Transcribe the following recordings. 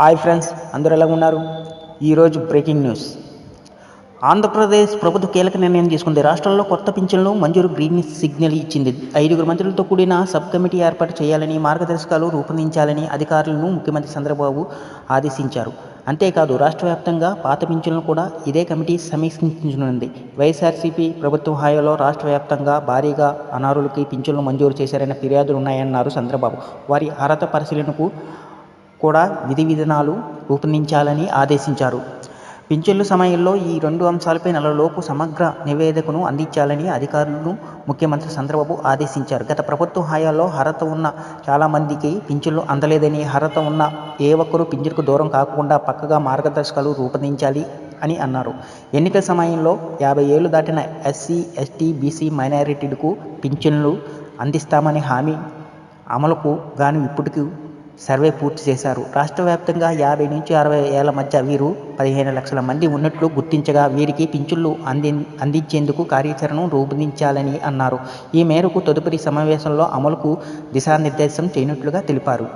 Hi friends అందరూ ఎలా ఉన్నారు? ఈరోజు బ్రేకింగ్ న్యూస్ ఆంధ్రప్రదేశ్ ప్రభుత్వ కీలక నిర్ణయం తీసుకుంది. రాష్ట్రంలో కొత్త పింఛన్లు మంజూరు గ్రీన్ సిగ్నల్ ఇచ్చింది. ఐదుగురు మంత్రులతో కూడిన సబ్ కమిటీ ఏర్పాటు చేయాలని మార్గదర్శకాలు రూపొందించాలని అధికారులను ముఖ్యమంత్రి చంద్రబాబు ఆదేశించారు. అంతేకాదు రాష్ట్ర వ్యాప్తంగా పాత పింఛన్లు కూడా ఇదే కమిటీ సమీక్షించనుంది. వైఎస్ఆర్సీపీ ప్రభుత్వం హాయంలో రాష్ట్ర వ్యాప్తంగా భారీగా అనారులకి పింఛన్లు మంజూరు చేశారన్న ఫిర్యాదులు ఉన్నాయన్నారు చంద్రబాబు. వారి అర్హత పరిశీలనకు కూడా విధి విధానాలు రూపొందించాలని ఆదేశించారు. పింఛన్ల సమయంలో ఈ రెండు అంశాలపై నెలలోపు సమగ్ర నివేదికను అందించాలని అధికారులను ముఖ్యమంత్రి చంద్రబాబు ఆదేశించారు. గత ప్రభుత్వ హయాంలో అర్హత ఉన్న చాలామందికి పింఛన్లు అందలేదని అర్హత ఉన్న ఏ ఒక్కరూ పింఛన్కు దూరం కాకుండా పక్కగా మార్గదర్శకాలు రూపొందించాలి అని అన్నారు. ఎన్నికల సమయంలో యాభై ఏళ్ళు దాటిన ఎస్సీ ఎస్టీ బీసీ మైనారిటీలకు పింఛన్లు అందిస్తామని హామీ అమలుకు గాను ఇప్పటికీ సర్వే పూర్తి చేశారు. రాష్ట్ర వ్యాప్తంగా యాభై నుంచి అరవై ఏళ్ళ మధ్య వీరు పదిహేను లక్షల మంది ఉన్నట్లు గుర్తించగా వీరికి పింఛన్లు అంది అందించేందుకు కార్యాచరణను రూపొందించాలని అన్నారు. ఈ మేరకు తదుపరి సమావేశంలో అమలుకు దిశానిర్దేశం చేయనట్లుగా తెలిపారు.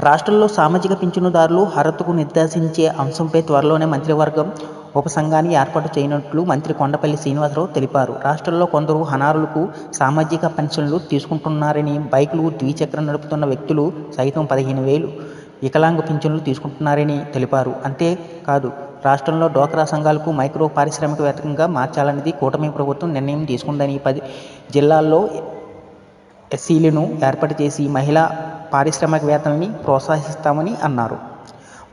రాష్ట్రంలో సామాజిక పింఛనుదారులు అర్హతకు నిర్దేశించే అంశంపై త్వరలోనే మంత్రివర్గం ఉపసంఘాన్ని ఏర్పాటు చేయనున్నట్లు మంత్రి కొండపల్లి శ్రీనివాసరావు తెలిపారు. రాష్ట్రంలో కొందరు హనారులకు సామాజిక పెన్షన్లు తీసుకుంటున్నారని బైకులు ద్విచక్రం నడుపుతున్న వ్యక్తులు సైతం పదిహేను వేలు వికలాంగ పింఛన్లు తీసుకుంటున్నారని తెలిపారు. అంతేకాదు రాష్ట్రంలో డోక్రా సంఘాలకు మైక్రో పారిశ్రామికవేత్తగా మార్చాలనేది కూటమి ప్రభుత్వం నిర్ణయం తీసుకుందని పది జిల్లాల్లో ఎస్సీలను ఏర్పాటు చేసి మహిళా పారిశ్రామికవేత్తలని ప్రోత్సహిస్తామని అన్నారు.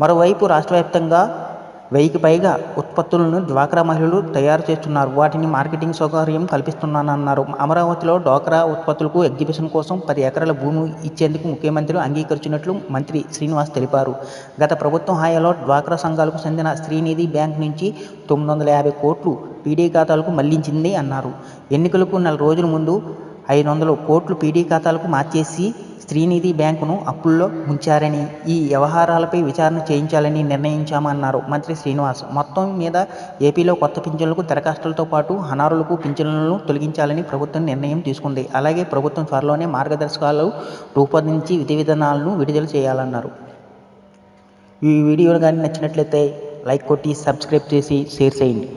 మరోవైపు రాష్ట్ర వ్యాప్తంగా వెయ్యికి పైగా ఉత్పత్తులను డ్వాక్రా మహిళలు తయారు చేస్తున్నారు. వాటిని మార్కెటింగ్ సౌకర్యం కల్పిస్తున్నానన్నారు. అమరావతిలో డ్వాక్రా ఉత్పత్తులకు ఎగ్జిబిషన్ కోసం పది ఎకరాల భూమి ఇచ్చేందుకు ముఖ్యమంత్రి అంగీకరించినట్లు మంత్రి శ్రీనివాస్ తెలిపారు. గత ప్రభుత్వం హాయాలో డ్వాక్రా సంఘాలకు చెందిన శ్రీనిధి బ్యాంక్ నుంచి తొమ్మిది వందల యాభై కోట్లు పీడీ ఖాతాలకు మళ్ళించింది అన్నారు. ఎన్నికలకు నెల రోజుల ముందు ఐదు వందల కోట్లు పీడీ ఖాతాలకు మార్చేసి శ్రీనిధి బ్యాంకును అప్పుల్లో ముంచారని ఈ వ్యవహారాలపై విచారణ చేయించాలని నిర్ణయించామన్నారు మంత్రి శ్రీనివాస్. మొత్తం మీద ఏపీలో కొత్త పింఛన్లకు దరఖాస్తులతో పాటు అనారులకు పింఛన్లను తొలగించాలని ప్రభుత్వం నిర్ణయం తీసుకుంది. అలాగే ప్రభుత్వం త్వరలోనే మార్గదర్శకాలు రూపొందించి విధి విధానాలను విడుదల చేయాలన్నారు. ఈ వీడియో కానీ నచ్చినట్లయితే లైక్ కొట్టి సబ్స్క్రైబ్ చేసి షేర్ చేయండి.